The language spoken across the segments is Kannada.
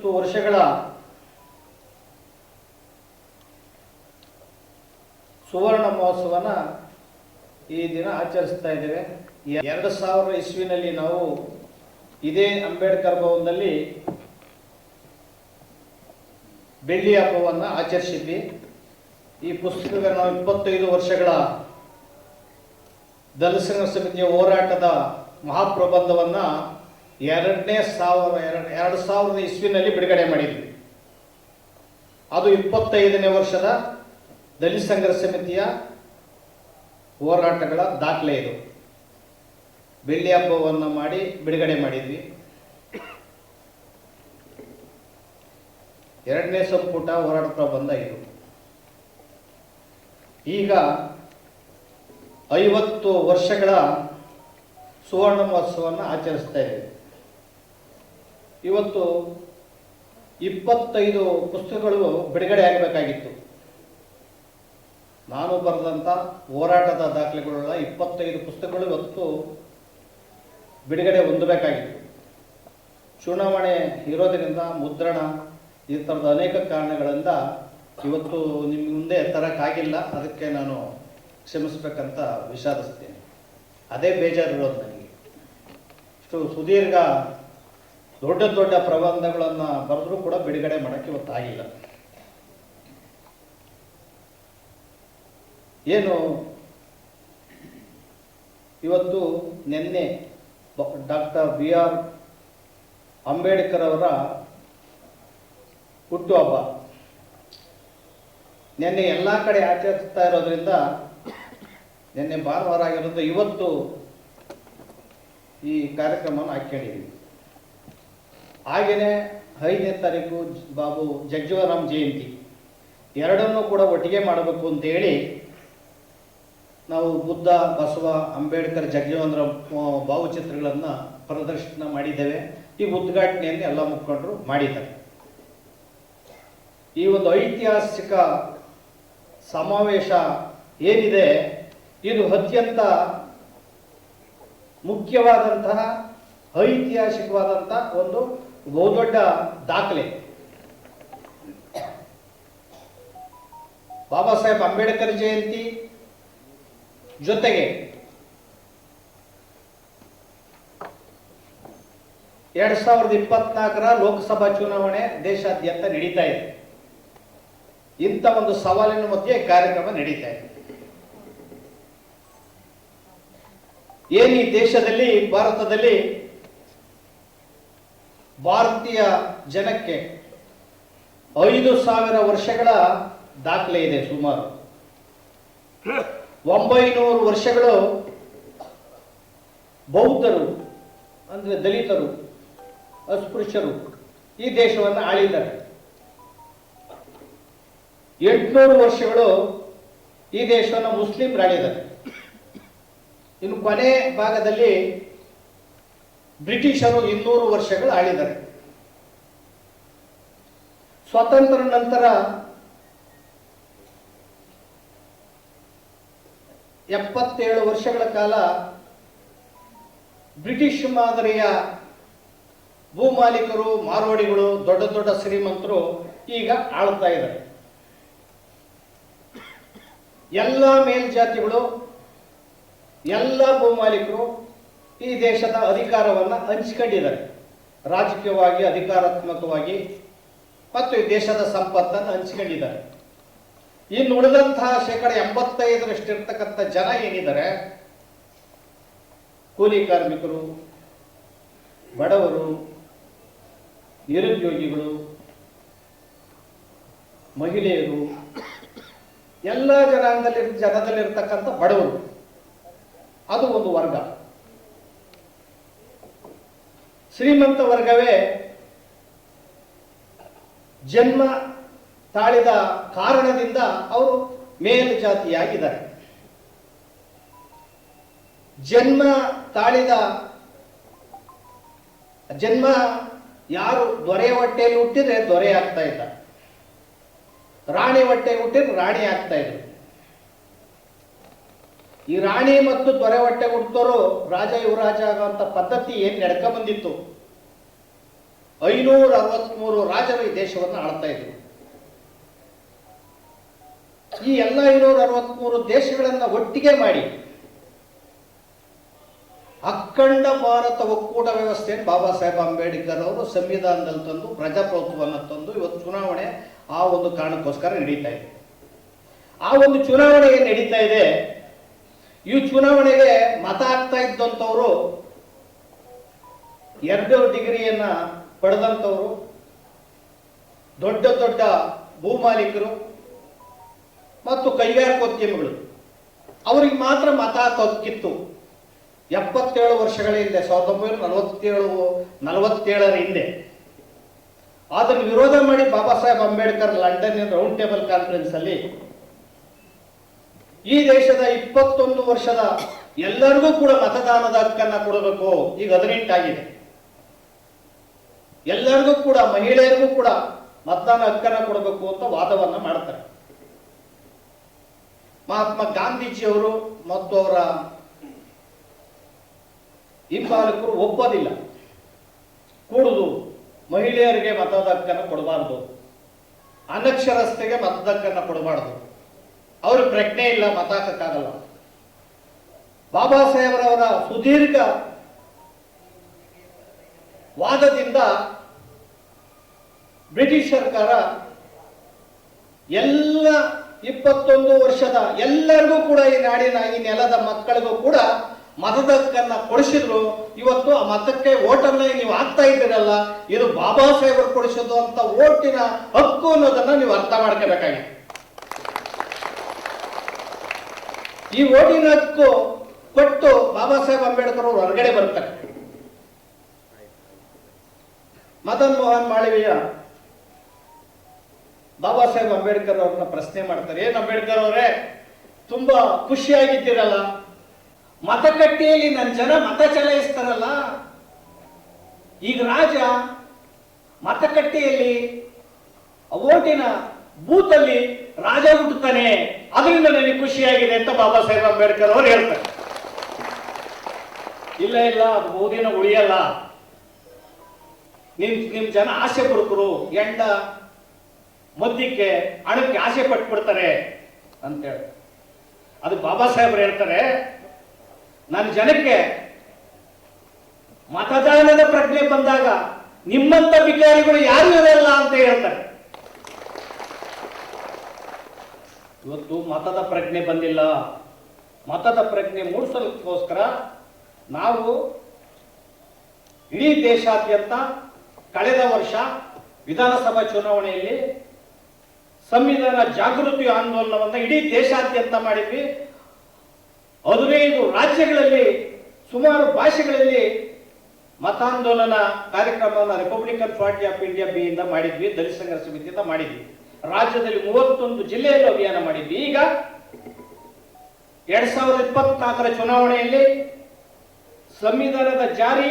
ಐವತ್ತು ವರ್ಷಗಳ ಸುವರ್ಣ ಮಹೋತ್ಸವನ ಈ ದಿನ ಆಚರಿಸ್ತಾ ಇದ್ದೇವೆ. ಎರಡು ಸಾವಿರ ಇಸ್ವಿನಲ್ಲಿ ನಾವು ಇದೇ ಅಂಬೇಡ್ಕರ್ ಭವನದಲ್ಲಿ ಬೆಳ್ಳಿ ಹಬ್ಬವನ್ನು ಆಚರಿಸಿದ್ವಿ. ಈ ಪುಸ್ತಕ ನಾವು ಇಪ್ಪತ್ತೈದು ವರ್ಷಗಳ ದಲಸಿನ ಸಮಿತಿಯ ಹೋರಾಟದ ಮಹಾಪ್ರಬಂಧವನ್ನು ಎರಡನೇ ಸಾವಿರ, ಎರಡು ಎರಡು ಸಾವಿರದ ಇಸ್ವಿನಲ್ಲಿ ಬಿಡುಗಡೆ ಮಾಡಿದ್ವಿ. ಅದು ಇಪ್ಪತ್ತೈದನೇ ವರ್ಷದ ದಲಿತ ಸಂಘರ್ಷ ಸಮಿತಿಯ ಹೋರಾಟಗಳ ದಾಖಲೆ ಇದು. ಬೆಳ್ಳಿ ಹಬ್ಬವನ್ನು ಮಾಡಿ ಬಿಡುಗಡೆ ಮಾಡಿದ್ವಿ. ಎರಡನೇ ಸಂಪುಟ ಹೋರಾಡ್ತಾ ಬಂದ ಇದು. ಈಗ ಐವತ್ತು ವರ್ಷಗಳ ಸುವರ್ಣ ಮಹೋತ್ಸವವನ್ನು ಆಚರಿಸ್ತಾ ಇದ್ದೇವೆ. ಇವತ್ತು ಇಪ್ಪತ್ತೈದು ಪುಸ್ತಕಗಳು ಬಿಡುಗಡೆ ಆಗಬೇಕಾಗಿತ್ತು. ನಾನು ಬರೆದಂಥ ಹೋರಾಟದ ದಾಖಲೆಗಳುಳ್ಳ ಇಪ್ಪತ್ತೈದು ಪುಸ್ತಕಗಳು ಇವತ್ತು ಬಿಡುಗಡೆ ಹೊಂದಬೇಕಾಗಿತ್ತು. ಚುನಾವಣೆ ಇರೋದರಿಂದ ಮುದ್ರಣ ಈ ಥರದ ಅನೇಕ ಕಾರಣಗಳಿಂದ ಇವತ್ತು ನಿಮ್ಮ ಮುಂದೆ ತರಕ್ಕಾಗಿಲ್ಲ ಅದಕ್ಕೆ ನಾನು ಕ್ಷಮಿಸ್ಬೇಕಂತ ವಿಷಾದಿಸ್ತೇನೆ. ಅದೇ ಬೇಜಾರಿರೋದು ನನಗೆ. ಇಷ್ಟು ಸುದೀರ್ಘ ದೊಡ್ಡ ದೊಡ್ಡ ಪ್ರಬಂಧಗಳನ್ನು ಬರೆದ್ರೂ ಕೂಡ ಬಿಡುಗಡೆ ಮಾಡೋಕ್ಕೆ ಇವತ್ತಾಗಿಲ್ಲ ಏನು? ಇವತ್ತು ನಿನ್ನೆ ಡಾಕ್ಟರ್ ಬಿ ಆರ್ ಅಂಬೇಡ್ಕರ್ ಅವರ ಹುಟ್ಟುಹಬ್ಬ. ನಿನ್ನೆ ಎಲ್ಲ ಕಡೆ ಆಚರಿಸ್ತಾ ಇರೋದ್ರಿಂದ ನಿನ್ನೆ ಭಾನುವಾರ ಆಗಿರೋದು ಇವತ್ತು ಈ ಕಾರ್ಯಕ್ರಮವನ್ನು ಹಾಕ್ಕೊಂಡಿದ್ದೀವಿ ಹಾಗೆಯೇ ಐದನೇ ತಾರೀಕು ಬಾಬು ಜಗ್ಜೀವರಾಮ್ ಜಯಂತಿ. ಎರಡನ್ನೂ ಕೂಡ ಒಟ್ಟಿಗೆ ಮಾಡಬೇಕು ಅಂತೇಳಿ ನಾವು ಬುದ್ಧ, ಬಸವ, ಅಂಬೇಡ್ಕರ್ ಜಗಜೀವನರಾಮ್ ಭಾವಚಿತ್ರಗಳನ್ನು ಪ್ರದರ್ಶನ ಮಾಡಿದ್ದೇವೆ. ಈ ಉದ್ಘಾಟನೆಯನ್ನು ಎಲ್ಲ ಮುಖಂಡರು ಮಾಡಿದ್ದಾರೆ. ಈ ಒಂದು ಐತಿಹಾಸಿಕ ಸಮಾವೇಶ ಏನಿದೆ, ಇದು ಅತ್ಯಂತ ಮುಖ್ಯವಾದಂತಹ ಐತಿಹಾಸಿಕವಾದಂತಹ ಒಂದು ಬಹುದೊಡ್ಡ ದಾಖಲೆ. ಬಾಬಾ ಸಾಹೇಬ್ ಅಂಬೇಡ್ಕರ್ ಜಯಂತಿ ಜೊತೆಗೆ ಎರಡ್ ಸಾವಿರದ ಇಪ್ಪತ್ನಾಲ್ಕರ ಲೋಕಸಭಾ ಚುನಾವಣೆ ದೇಶಾದ್ಯಂತ ನಡೀತಾ ಇದೆ. ಇಂಥ ಒಂದು ಸವಾಲಿನ ಮಧ್ಯೆ ಕಾರ್ಯಕ್ರಮ ನಡೀತಾ ಇದೆ. ಏನು ದೇಶದಲ್ಲಿ, ಭಾರತದಲ್ಲಿ ಭಾರತೀಯ ಜನಕ್ಕೆ ಐದು ಸಾವಿರ ವರ್ಷಗಳ ದಾಖಲೆ ಇದೆ ಸುಮಾರು. ಒಂಬೈನೂರು ವರ್ಷಗಳು ಬೌದ್ಧರು, ಅಂದರೆ ದಲಿತರು, ಅಸ್ಪೃಶ್ಯರು ಈ ದೇಶವನ್ನು ಆಳಿದ್ದಾರೆ. ಎಂಟುನೂರು ವರ್ಷಗಳು ಈ ದೇಶವನ್ನು ಆಳಿದ್ದಾರೆ ಇನ್ನು ಕೊನೆ ಭಾಗದಲ್ಲಿ ಬ್ರಿಟಿಷರು ಇನ್ನೂರು ವರ್ಷಗಳು ಆಳಿದ್ದಾರೆ. ಸ್ವಾತಂತ್ರ್ಯ ನಂತರ ಎಪ್ಪತ್ತೇಳು ವರ್ಷಗಳ ಕಾಲ ಬ್ರಿಟಿಷ್ ಮಾದರಿಯ ಭೂಮಾಲೀಕರು ಮಾರ್ವಾಡಿಗಳು ದೊಡ್ಡ ದೊಡ್ಡ ಶ್ರೀಮಂತರು ಈಗ ಆಳ್ತಾ ಇದ್ದಾರೆ. ಎಲ್ಲ ಮೇಲ್ಜಾತಿಗಳು, ಎಲ್ಲ ಭೂಮಾಲೀಕರು ಈ ದೇಶದ ಅಧಿಕಾರವನ್ನು ಹಂಚಿಕೊಂಡಿದ್ದಾರೆ. ರಾಜಕೀಯವಾಗಿ, ಅಧಿಕಾರಾತ್ಮಕವಾಗಿ ಮತ್ತು ಈ ದೇಶದ ಸಂಪತ್ತನ್ನು ಹಂಚಿಕೊಂಡಿದ್ದಾರೆ. ಇನ್ನು ಉಳಿದಂತಹ ಶೇಕಡ ಎಂಬತ್ತೈದರಷ್ಟು ಇರ್ತಕ್ಕಂಥ ಜನ ಏನಿದ್ದಾರೆ? ಕೂಲಿ ಕಾರ್ಮಿಕರು, ಬಡವರು, ನಿರುದ್ಯೋಗಿಗಳು, ಮಹಿಳೆಯರು, ಎಲ್ಲ ಜನಾಂಗದಲ್ಲಿ ಜನದಲ್ಲಿರ್ತಕ್ಕಂಥ ಬಡವರು. ಅದು ಒಂದು ವರ್ಗ. ಶ್ರೀಮಂತ ವರ್ಗವೇ, ಜನ್ಮ ತಾಳಿದ ಕಾರಣದಿಂದ ಅವರು ಮೇಲ್ಜಾತಿಯಾಗಿದ್ದಾರೆ. ಜನ್ಮ ತಾಳಿದ, ಜನ್ಮ ಯಾರು ದೊರೆ ಹೊಟ್ಟೆಯಲ್ಲಿ ಹುಟ್ಟಿದ್ರೆ ದೊರೆ ಆಗ್ತಾ ಇದ್ದ ರಾಣಿ ಹೊಟ್ಟೆ ಹುಟ್ಟಿದ್ರೆ ರಾಣಿ ಆಗ್ತಾ ಇದ್ರು ಈ ರಾಣಿ ಮತ್ತು ದೊರೆ ಹೊಟ್ಟೆ ಹುಟ್ಟೋರು ರಾಜ ಯುವರಾಜ ಆಗುವಂತ ಪದ್ಧತಿ ಏನ್ ನಡ್ಕೊಂಡ್ ಬಂದಿತ್ತು? ಐನೂರ ಅರವತ್ಮೂರು ರಾಜರು ಈ ದೇಶವನ್ನು ಆಳ್ತಾ ಇದ್ರು. ಈ ಎಲ್ಲ ಐನೂರ ಅರವತ್ಮೂರು ದೇಶಗಳನ್ನ ಒಟ್ಟಿಗೆ ಮಾಡಿ ಅಖಂಡ ಭಾರತ ಒಕ್ಕೂಟ ವ್ಯವಸ್ಥೆಯನ್ನು ಬಾಬಾ ಸಾಹೇಬ್ ಅಂಬೇಡ್ಕರ್ ಅವರು ಸಂವಿಧಾನದಲ್ಲಿ ತಂದು, ಪ್ರಜಾಪ್ರಭುತ್ವವನ್ನು ತಂದು ಇವತ್ತು ಚುನಾವಣೆ ಆ ಒಂದು ಕಾರಣಕ್ಕೋಸ್ಕರ ನಡೀತಾ ಇದೆ. ಆ ಒಂದು ಚುನಾವಣೆ ಏನ್ ನಡೀತಾ ಇದೆ? ಈ ಚುನಾವಣೆಗೆ ಮತ ಆಗ್ತಾ ಇದ್ದಂಥವರು ಎರಡು ಡಿಗ್ರಿಯನ್ನ ಪಡೆದಂಥವ್ರು ದೊಡ್ಡ ದೊಡ್ಡ ಭೂಮಾಲೀಕರು ಮತ್ತು ಕೈಗಾರಿಕೋದ್ಯಮಿಗಳು ಅವರಿಗೆ ಮಾತ್ರ ಮತ ಹಾಕೋಕ್ಕಿತ್ತು ಎಪ್ಪತ್ತೇಳು ವರ್ಷಗಳ ಹಿಂದೆ, ಸಾವಿರದ ಒಂಬೈನೂರ ನಲವತ್ತೇಳು, ನಲವತ್ತೇಳರ ಹಿಂದೆ ಅದನ್ನು ವಿರೋಧ ಮಾಡಿ Baba Saheb Ambedkar London round table conference ಅಲ್ಲಿ ಈ ದೇಶದ ಇಪ್ಪತ್ತೊಂದು ವರ್ಷದ ಎಲ್ಲರಿಗೂ ಕೂಡ ಮತದಾನದ ಹಕ್ಕನ್ನ ಕೊಡಬೇಕು. ಈಗ ಹದಿನೆಂಟಾಗಿದೆ. ಎಲ್ಲರಿಗೂ ಕೂಡ, ಮಹಿಳೆಯರಿಗೂ ಕೂಡ ಮತದಾನ ಹಕ್ಕನ್ನ ಕೊಡಬೇಕು ಅಂತ ವಾದವನ್ನ ಮಾಡ್ತಾರೆ. ಮಹಾತ್ಮ ಗಾಂಧೀಜಿಯವರು ಮತ್ತು ಅವರ ಹಿಂಬಾಲಕರು ಒಪ್ಪೋದಿಲ್ಲ. ಕೂಡುದು ಮಹಿಳೆಯರಿಗೆ ಮತದ ಹಕ್ಕನ್ನು ಕೊಡಬಾರದು. ಅನಕ್ಷರಸ್ಥೆಗೆ ಮತದ ಹಕ್ಕನ್ನು ಕೊಡಬಾರದು. ಅವ್ರ ಪ್ರಜ್ಞೆ ಇಲ್ಲ, ಮತ ಹಾಕಕ್ಕಾಗಲ್ಲ. ಬಾಬಾ ಸಾಹೇಬರವರ ಸುದೀರ್ಘ ವಾದದಿಂದ ಬ್ರಿಟಿಷ್ ಸರ್ಕಾರ ಎಲ್ಲ ಇಪ್ಪತ್ತೊಂದು ವರ್ಷದ ಎಲ್ಲರಿಗೂ ಕೂಡ ಈ ನಾಡಿನ ಈ ನೆಲದ ಮಕ್ಕಳಿಗೂ ಕೂಡ ಮತದ ಹಕ್ಕನ್ನ ಕೊಡಿಸಿದ್ರು. ಇವತ್ತು ಆ ಮತಕ್ಕೆ ಓಟನ್ನ ನೀವು ಹಾಕ್ತಾ ಇದ್ದೀರಲ್ಲ, ಇದು ಬಾಬಾ ಸಾಹೇಬರು ಕೊಡಿಸೋದು ಅಂತ ಓಟಿನ ಹಕ್ಕು ಅನ್ನೋದನ್ನ ನೀವು ಅರ್ಥ ಮಾಡ್ಕೋಬೇಕಾಗಿದೆ. ಈ ಓಟಿನ ಹಕ್ಕು ಕೊಟ್ಟು ಬಾಬಾ ಸಾಹೇಬ್ ಅಂಬೇಡ್ಕರ್ ಅವರು ಹೊರಗಡೆ ಬರ್ತಾರೆ. ಮದನ್ ಮೋಹನ್ ಮಾಳವೀಯ ಬಾಬಾ ಸಾಹೇಬ್ ಅಂಬೇಡ್ಕರ್ ಅವ್ರನ್ನ ಪ್ರಶ್ನೆ ಮಾಡ್ತಾರೆ, ಏನ್ ಅಂಬೇಡ್ಕರ್ ಅವರೇ, ತುಂಬಾ ಖುಷಿಯಾಗಿದ್ದೀರಲ್ಲ. ಮತಗಟ್ಟೆಯಲ್ಲಿ ನನ್ನ ಜನ ಮತ ಚಲಾಯಿಸ್ತಾರಲ್ಲ. ಈಗ ರಾಜ ಮತಗಟ್ಟೆಯಲ್ಲಿ ಓಟಿನ ಬೂತಲ್ಲಿ ರಾಜ ಹುಟ್ಟುತ್ತಾನೆ. ಅದರಿಂದ ನನಗೆ ಖುಷಿಯಾಗಿದೆ ಅಂತ ಬಾಬಾ ಸಾಹೇಬ್ ಅಂಬೇಡ್ಕರ್ ಅವರು ಹೇಳ್ತಾರೆ. ಇಲ್ಲ ಇಲ್ಲ, ಅದು ಬಹುದಿನ ಉಳಿಯಲ್ಲ. ನಿಮ್ ನಿಮ್ ಜನ ಆಸೆ ಪಡುಕರು, ಎಂಡ ಮದ್ಯಕ್ಕೆ ಹಣಕ್ಕೆ ಆಸೆ ಪಟ್ಬಿಡ್ತಾರೆ ಅಂತೇಳಿ. ಅದು ಬಾಬಾ ಸಾಹೇಬ್ರು ಹೇಳ್ತಾರೆ, ನನ್ನ ಜನಕ್ಕೆ ಮತದಾನದ ಪ್ರಜ್ಞೆ ಬಂದಾಗ ನಿಮ್ಮಂತ ಬಿಕಾರಿಗಳು ಯಾರು ಇರಲ್ಲ ಅಂತ ಹೇಳ್ತಾರೆ. ಇವತ್ತು ಮತದ ಪ್ರಜ್ಞೆ ಬಂದಿಲ್ಲ. ಮತದ ಪ್ರಜ್ಞೆ ಮೂಡಿಸಲಿಕ್ಕೋಸ್ಕರ ನಾವು ಇಡೀ ದೇಶಾದ್ಯಂತ ಕಳೆದ ವರ್ಷ ವಿಧಾನಸಭಾ ಚುನಾವಣೆಯಲ್ಲಿ ಸಂವಿಧಾನ ಜಾಗೃತಿ ಆಂದೋಲನವನ್ನ ಇಡೀ ದೇಶಾದ್ಯಂತ ಮಾಡಿದ್ವಿ. ಹದಿನೈದು ರಾಜ್ಯಗಳಲ್ಲಿ, ಸುಮಾರು ಭಾಷೆಗಳಲ್ಲಿ ಮತಾಂದೋಲನ ಕಾರ್ಯಕ್ರಮವನ್ನು Republican Party of India B ಇಂದ ಮಾಡಿದ್ವಿ, ದಲಿತ ಸಂಘರ್ಷ ಸಮಿತಿಯಿಂದ ಮಾಡಿದ್ವಿ. ರಾಜ್ಯದಲ್ಲಿ ಮೂವತ್ತೊಂದು ಜಿಲ್ಲೆಯಲ್ಲಿ ಅಭಿಯಾನ ಮಾಡಿದ್ವಿ. ಈಗ ಎರಡ್ ಸಾವಿರದ ಇಪ್ಪತ್ನಾಲ್ಕರ ಚುನಾವಣೆಯಲ್ಲಿ ಸಂವಿಧಾನದ ಜಾರಿ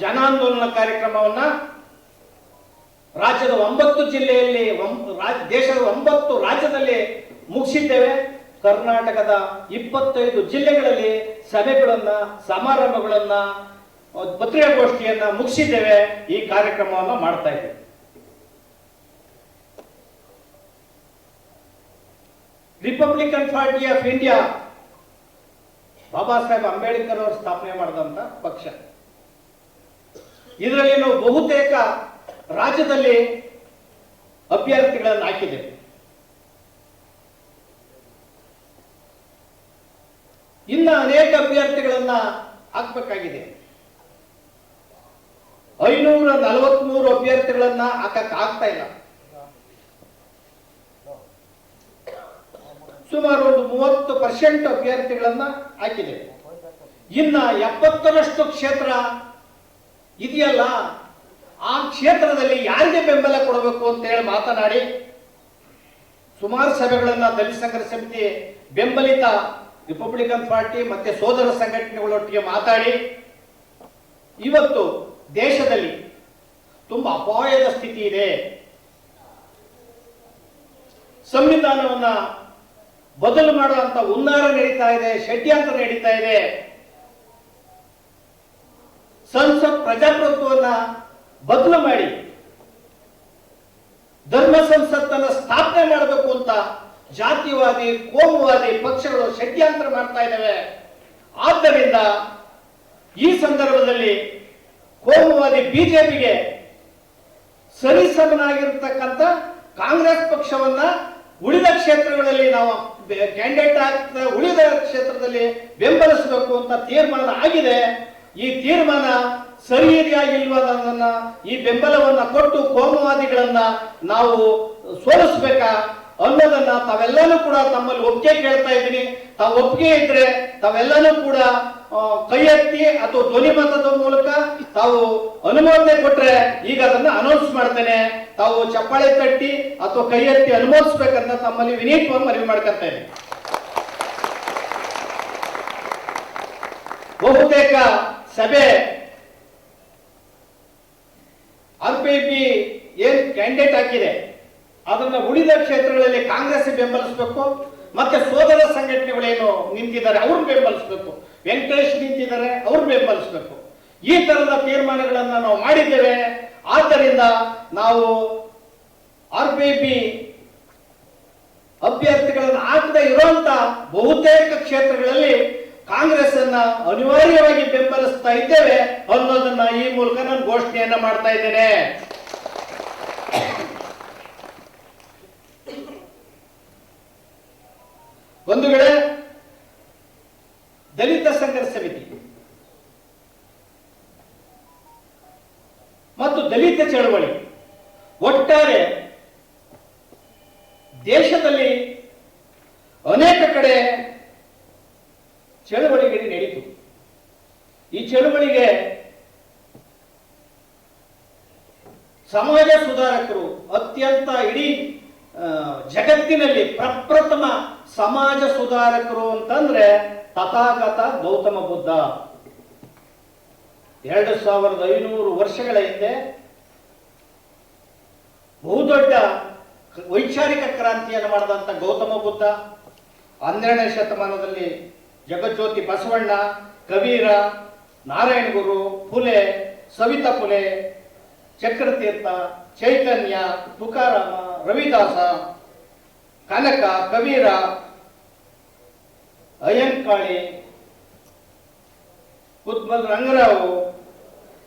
ಜನಾಂದೋಲನ ಕಾರ್ಯಕ್ರಮವನ್ನ ರಾಜ್ಯದ ಒಂಬತ್ತು ಜಿಲ್ಲೆಯಲ್ಲಿ ದೇಶದ ಒಂಬತ್ತು ರಾಜ್ಯದಲ್ಲಿ ಮುಗಿಸಿದ್ದೇವೆ. ಕರ್ನಾಟಕದ ಇಪ್ಪತ್ತೈದು ಜಿಲ್ಲೆಗಳಲ್ಲಿ ಸಭೆಗಳನ್ನ, ಸಮಾರಂಭಗಳನ್ನ ಪತ್ರಿಕಾಗೋಷ್ಠಿಯನ್ನ ಮುಗಿಸಿದ್ದೇವೆ. ಈ ಕಾರ್ಯಕ್ರಮವನ್ನು ಮಾಡ್ತಾ ಇದ್ದೇವೆ. Republican Party of India, Baba Saheb Ambedkar ಅವರು ಸ್ಥಾಪನೆ ಮಾಡಿದಂತ ಪಕ್ಷ. ಇದರಲ್ಲಿ ನಾವು ಬಹುತೇಕ ರಾಜ್ಯದಲ್ಲಿ ಅಭ್ಯರ್ಥಿಗಳನ್ನು ಹಾಕಿದೆ. ಇನ್ನ ಅನೇಕ ಅಭ್ಯರ್ಥಿಗಳನ್ನ ಹಾಕ್ಬೇಕಾಗಿದೆ. ಐನೂರ ನಲವತ್ಮೂರು ಅಭ್ಯರ್ಥಿಗಳನ್ನ ಹಾಕಕ್ ಆಗ್ತಾ ಇಲ್ಲ. ಸುಮಾರು ಒಂದು ಮೂವತ್ತು ಪರ್ಸೆಂಟ್ ಅಭ್ಯರ್ಥಿಗಳನ್ನ ಹಾಕಿದೆ. ಇನ್ನ ಎಪ್ಪತ್ತರಷ್ಟು ಕ್ಷೇತ್ರ ಇದೆಯಲ್ಲ? ಆ ಕ್ಷೇತ್ರದಲ್ಲಿ ಯಾರಿಗೆ ಬೆಂಬಲ ಕೊಡಬೇಕು ಅಂತ ಹೇಳಿ ಮಾತನಾಡಿ ಸುಮಾರು ಸಭೆಗಳನ್ನ ದಲಿತ ಸಂಘರ್ಷ ಸಮಿತಿ, ಬೆಂಬಲಿತ ರಿಪಬ್ಲಿಕನ್ ಪಾರ್ಟಿ ಮತ್ತೆ ಸೋದರ ಸಂಘಟನೆಗಳೊಟ್ಟಿಗೆ ಮಾತಾಡಿ. ಇವತ್ತು ದೇಶದಲ್ಲಿ ತುಂಬಾ ಅಪಾಯದ ಸ್ಥಿತಿ ಇದೆ. ಸಂವಿಧಾನವನ್ನ ಬದಲು ಮಾಡುವಂತ ಉನ್ನಾರ ನಡೀತಾ ಇದೆ, ಷಡ್ಯಂತ್ರ ನಡೀತಾ ಇದೆ. ಸಂಸತ್ ಪ್ರಜಾಪ್ರಭುತ್ವವನ್ನ ಬದಲು ಮಾಡಿ. ಧರ್ಮ ಸಂಸತ್ತನ್ನು ಸ್ಥಾಪನೆ ಮಾಡಬೇಕು ಅಂತ ಜಾತಿವಾದಿ, ಕೋಮುವಾದಿ ಪಕ್ಷಗಳು ಷಡ್ಯಂತ್ರ ಮಾಡ್ತಾ ಇದ್ದಾವೆ. ಆದ್ದರಿಂದ ಈ ಸಂದರ್ಭದಲ್ಲಿ ಕೋಮುವಾದಿ ಬಿಜೆಪಿಗೆ ಸರಿಸಮನಾಗಿರ್ತಕ್ಕಂಥ ಕಾಂಗ್ರೆಸ್ ಪಕ್ಷವನ್ನ ಉಳಿದ ಕ್ಷೇತ್ರಗಳಲ್ಲಿ ನಾವು ಕ್ಯಾಂಡಿಡೇಟ್ ಆಗ್ತಾ, ಉಳಿದ ಕ್ಷೇತ್ರದಲ್ಲಿ ಬೆಂಬಲಿಸಬೇಕು ಅಂತ ತೀರ್ಮಾನ ಆಗಿದೆ. ಈ ತೀರ್ಮಾನ ಸರಿ ಇದೆಯಾ ಈ ಬೆಂಬಲವನ್ನ ಕೊಟ್ಟು ಕೋಮುವಾದಿಗಳನ್ನ ನಾವು ಸೋಲಿಸ್ಬೇಕಾ? ಅನ್ನೋದನ್ನ ತಾವೆಲ್ಲನೂ ಕೂಡ ತಮ್ಮಲ್ಲಿ ಒಪ್ಪಿಗೆ ಕೇಳ್ತಾ ಇದ್ದೀನಿ. ತಾವು ಒಪ್ಪಿಗೆ ಇದ್ರೆ ತಾವೆಲ್ಲನೂ ಕೂಡ ಕೈ ಎತ್ತಿ ಅಥವಾ ಧ್ವನಿ ಮತದ ಮೂಲಕ ತಾವು ಅನುಮೋದನೆ ಕೊಟ್ರೆ ಈಗ ಅದನ್ನ ಅನೌನ್ಸ್ ಮಾಡ್ತೇನೆ. ತಾವು ಚಪ್ಪಾಳೆ ತಟ್ಟಿ ಅಥವಾ ಕೈ ಎತ್ತಿ ಅನುಮೋದಿಸ್ಬೇಕಂತ ತಮ್ಮಲ್ಲಿ ವಿನೀತವಾಗಿ ಮನವಿ ಮಾಡ್ಕೊತೇನೆ ಬಹುತೇಕ ಸಭೆ ಆರ್ ಪಿ ಪಿ ಏನ್ ಕ್ಯಾಂಡಿಡೇಟ್ ಹಾಕಿದೆ. ಅದನ್ನ ಉಳಿದ ಕ್ಷೇತ್ರಗಳಲ್ಲಿ ಕಾಂಗ್ರೆಸ್ ಬೆಂಬಲಿಸಬೇಕು, ಮತ್ತೆ ಸೋದರ ಸಂಘಟನೆಗಳೇನು ನಿಂತಿದ್ದಾರೆ ಅವ್ರು ಬೆಂಬಲಿಸಬೇಕು, ವೆಂಕಟೇಶ್ ನಿಂತಿದ್ದಾರೆ ಅವ್ರು ಬೆಂಬಲಿಸಬೇಕು. ಈ ತರದ ತೀರ್ಮಾನಗಳನ್ನ ನಾವು ಮಾಡಿದ್ದೇವೆ. ಆದ್ದರಿಂದ ನಾವು ಆರ್ ಪಿ ಪಿ ಅಭ್ಯರ್ಥಿಗಳನ್ನು ಹಾಕದೇ ಇರುವಂತ ಬಹುತೇಕ ಕ್ಷೇತ್ರಗಳಲ್ಲಿ ಕಾಂಗ್ರೆಸ್ ಅನ್ನ ಅನಿವಾರ್ಯವಾಗಿ ಬೆಂಬಲಿಸ್ತಾ ಇದ್ದೇವೆ ಅನ್ನೋದನ್ನ ಈ ಮೂಲಕ ನಾನು ಘೋಷಣೆಯನ್ನ ಮಾಡ್ತಾ ಇದ್ದೇನೆ ಒಂದು ವೇಳೆ ದಲಿತ ಸಂಘರ್ಷ ಸಮಿತಿ ಮತ್ತು ದಲಿತ ಚಳವಳಿ. ಒಟ್ಟಾರೆ ದೇಶದಲ್ಲಿ ಅನೇಕ ಕಡೆ ಚಳವಳಿಗಳು ನಡೆಯಿತು ಈ ಚಳವಳಿಗೆ ಸಮಾಜ ಸುಧಾರಕರು ಅತ್ಯಂತ ಇಡೀ ಜಗತ್ತಿನಲ್ಲಿ ಪ್ರಪ್ರಥಮ ಸಮಾಜ ಸುಧಾರಕರು ಅಂತಂದ್ರೆ ತಥಾಗತ ಗೌತಮ ಬುದ್ಧ. ಎರಡು ಸಾವಿರದ ಐನೂರು ವರ್ಷಗಳ ಹಿಂದೆ ಬಹುದೊಡ್ಡ ವೈಚಾರಿಕ ಕ್ರಾಂತಿಯನ್ನು ಮಾಡಿದಂಥ ಗೌತಮ ಬುದ್ಧ, ಹನ್ನೆರಡನೇ ಶತಮಾನದಲ್ಲಿ ಜಗಜ್ಯೋತಿ ಬಸವಣ್ಣ, ಕಬೀರ, ನಾರಾಯಣ ಗುರು ಫುಲೆ ಸವಿತಾ ಫುಲೆ ಚಕ್ರತೀರ್ಥ ಚೈತನ್ಯ, ತುಕಾರಾಮ, ರವಿದಾಸ, ಕನಕ, ಕಬೀರ, ಅಯ್ಯಂಕಾಳಿ ಕುತ್ಮಲ್ ರಂಗರಾವು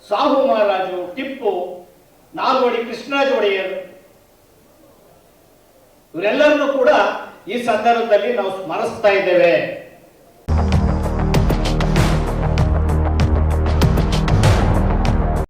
ಸಾಹು ಮಹಾರಾಜು ಟಿಪ್ಪು ನಾಲ್ವಡಿ ಕೃಷ್ಣರಾಜ ಒಡೆಯರ್. ಇವರೆಲ್ಲರನ್ನು ಕೂಡ ಈ ಸಂದರ್ಭದಲ್ಲಿ ನಾವು ಸ್ಮರಿಸ್ತಾ ಇದ್ದೇವೆ.